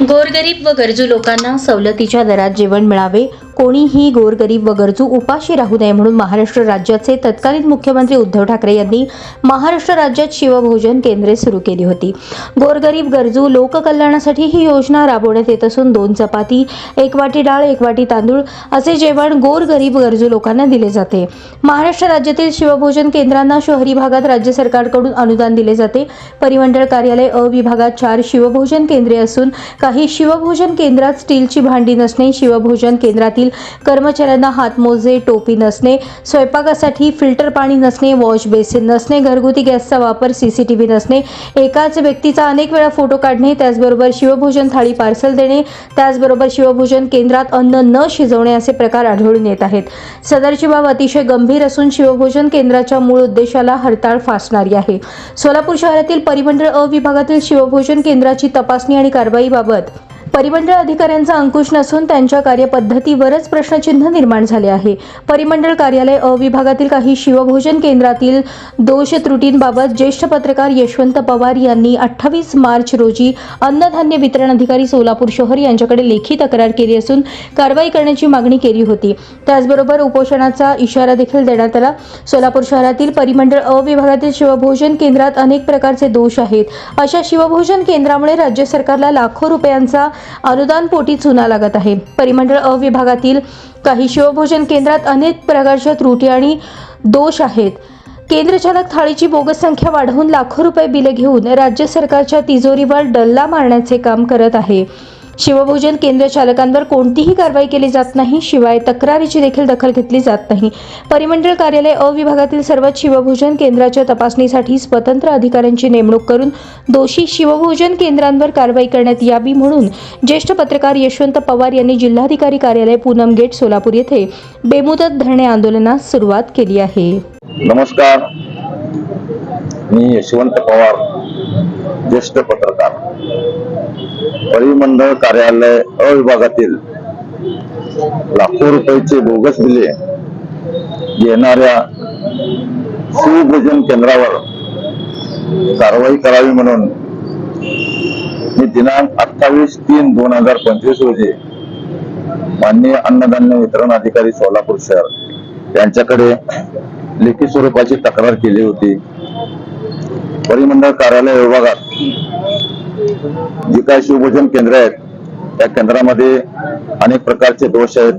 गोरगरीब व गरजू लोकांना सवलतीच्या दरात जेवण मिळावे कोणीही गोरगरीब व गरजू उपाशी राहू नये म्हणून महाराष्ट्र राज्याचे तत्कालीन मुख्यमंत्री उद्धव ठाकरे यांनी महाराष्ट्र राज्यात शिवभोजन केंद्रे सुरू केली होती. गोरगरीब गरजू लोककल्याणासाठी ही योजना राबवण्यात येत असून दोन चपाती एक वाटी डाळ एक वाटी तांदूळ असे जेवण गोरगरीब गरजू लोकांना दिले जाते. महाराष्ट्र राज्यातील शिवभोजन केंद्रांना शहरी भागात राज्य सरकारकडून अनुदान दिले जाते. परिमंडळ कार्यालय अ विभागात चार शिवभोजन केंद्रे असून काही शिवभोजन केंद्रात स्टीलची भांडी नसणे शिवभोजन केंद्रातील कर्मचाऱ्यांना हातमोजे टोपी नसणे स्वयंपाकासाठी फिल्टर पाणी नसणे वॉश बेसिन नसणे घरगुती गॅसचा वापर सीसीटीव्ही नसणे. एकाच व्यक्तीचा अनेक वेळा फोटो काढणे त्याचबरोबर शिवभोजन थाळी पार्सल देणे त्याचबरोबर शिवभोजन केंद्रात अन्न न शिजवणे असे प्रकार आढळून येत आहेत. सदरची बाब अतिशय गंभीर असून शिवभोजन केंद्राच्या मूळ उद्देशाला हरताळ फासणारी आहे. सोलापूर शहरातील परिमंडळ अ विभागातील शिवभोजन केंद्राची तपासणी आणि कारवाईबाबत परिमंडळ अधिकाऱ्यांचा अंकुश नसून त्यांच्या कार्यपद्धतीवरच प्रश्नचिन्ह निर्माण झाले आहे. परिमंडळ कार्यालय अ विभागातील काही शिवभोजन केंद्रातील दोष त्रुटींबाबत ज्येष्ठ पत्रकार यशवंत पवार यांनी अठ्ठावीस मार्च रोजी अन्नधान्य वितरण अधिकारी सोलापूर शहर यांच्याकडे लेखी तक्रार केली असून कारवाई करण्याची मागणी केली होती. त्याचबरोबर उपोषणाचा इशारा देखील देण्यात आला. सोलापूर शहरातील परिमंडळ अ विभागातील शिवभोजन केंद्रात अनेक प्रकारचे दोष आहेत. अशा शिवभोजन केंद्रामुळे राज्य सरकारला लाखो रुपयांचा अनुदान पोटी चुना लागत आहे. परिमंडळ अ विभागातील काही शिवभोजन केंद्रात अनेक प्रकारच्या त्रुटी आणि दोष आहेत. केंद्रचालक थाळीची बोगस संख्या वाढवून लाखो रुपये बिले घेऊन राज्य सरकारच्या तिजोरीवर डल्ला मारण्याचे काम करत आहे. शिवभोजन केंद्र चालकांवर कोणतीही कारवाई केली जात नाही शिवाय तक्रारीची देखील दखल घेतली जात नाही. परिमंडळ कार्यालय अ विभागातील सर्वच शिवभोजन केंद्राच्या तपासणीसाठी स्वतंत्र अधिकाऱ्यांची नेमणूक करून दोषी शिवभोजन केंद्रांवर कारवाई करण्यात यावी म्हणून ज्येष्ठ पत्रकार यशवंत पवार यांनी जिल्हाधिकारी कार्यालय पूनम गेट सोलापूर येथे बेमुदत धरणे आंदोलनास सुरुवात केली आहे. नमस्कार. मी यशवंत पवार. ज्येष्ठ पत्रकार. परिमंडळ कार्यालय अ विभागातील लाखो रुपयाचे बोगस बिले घेणाऱ्या सुभोजन केंद्रावर कारवाई करावी म्हणून मी दिनांक अठ्ठावीस तीन दोन हजार पंचवीस रोजी माननीय अन्नधान्य वितरण अधिकारी सोलापूर शहर यांच्याकडे लेखी स्वरूपाची तक्रार केली होती. परिमंडळ कार्यालय विभागात जी काही शिवभोजन केंद्र आहेत त्या केंद्रामध्ये अनेक प्रकारचे दोष आहेत.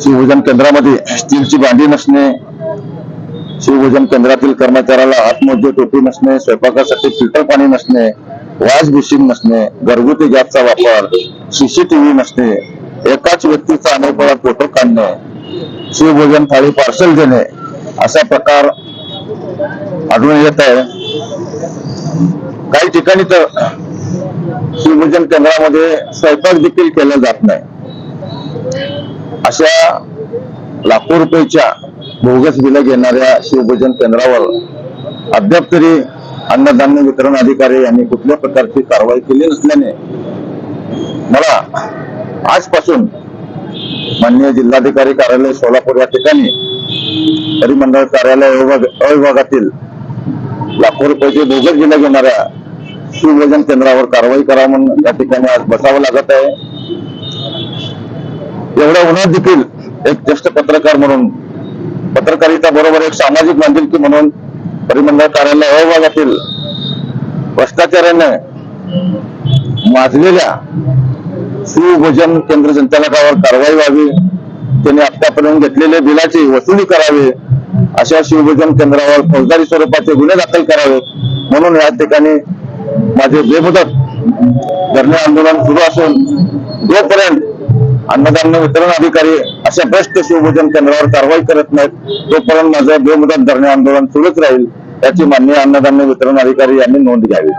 शिवभोजन केंद्रामध्ये स्टीलची भांडी नसणे शिवभोजन केंद्रातील कर्मचाऱ्याला हातमोजे टोपी नसणे स्वयंपाकासाठी फिल्टर पाणी नसणे वॉश बेसिन नसणे घरगुती गॅसचा वापर सीसीटीव्ही नसणे एकाच व्यक्तीचा अनेक वेळा फोटो काढणे शिवभोजन थाळी पार्सल देणे असा प्रकार आढळून येत आहे. काही ठिकाणी तर शिवभोजन केंद्रामध्ये स्वयंपाक देखील केला जात नाही. अशा लाखो रुपयाच्या बोगस बिलं घेणाऱ्या शिवभोजन केंद्रावर अद्याप तरी अन्नधान्य वितरण अधिकारी यांनी कुठल्या प्रकारची कारवाई केली नसल्याने मला आजपासून माननीय जिल्हाधिकारी कार्यालय सोलापूर या ठिकाणी परिमंडळ कार्यालय अविभागातील लाखो रुपयाचे भोगत जिल्हा घेणाऱ्या शिवभोजन केंद्रावर कारवाई करा म्हणून या ठिकाणी आज बसावं लागत आहे. एवढ्या उन्हात देखील एक ज्येष्ठ पत्रकार म्हणून पत्रकारिता बरोबर एक सामाजिक बांधिलकी म्हणून परिमंडळ कार्यालय अविभागातील भ्रष्टाचाराने माजलेल्या शिवभोजन केंद्र संचालकावर कारवाई व्हावी. त्यांनी आतापर्यंत घेतलेले बिलाची वसुली करावी अशा शिवभोजन केंद्रावर फौजदारी स्वरूपाचे गुन्हे दाखल करावेत म्हणून या ठिकाणी माझे बेमुदत धरणे आंदोलन सुरू असून जोपर्यंत अन्नधान्य वितरण अधिकारी अशा भ्रष्ट शिवभोजन केंद्रावर कारवाई करत नाहीत तोपर्यंत माझं बेमुदत धरणे आंदोलन सुरूच राहील याची माननीय अन्नधान्य वितरण अधिकारी यांनी नोंद घ्यावी.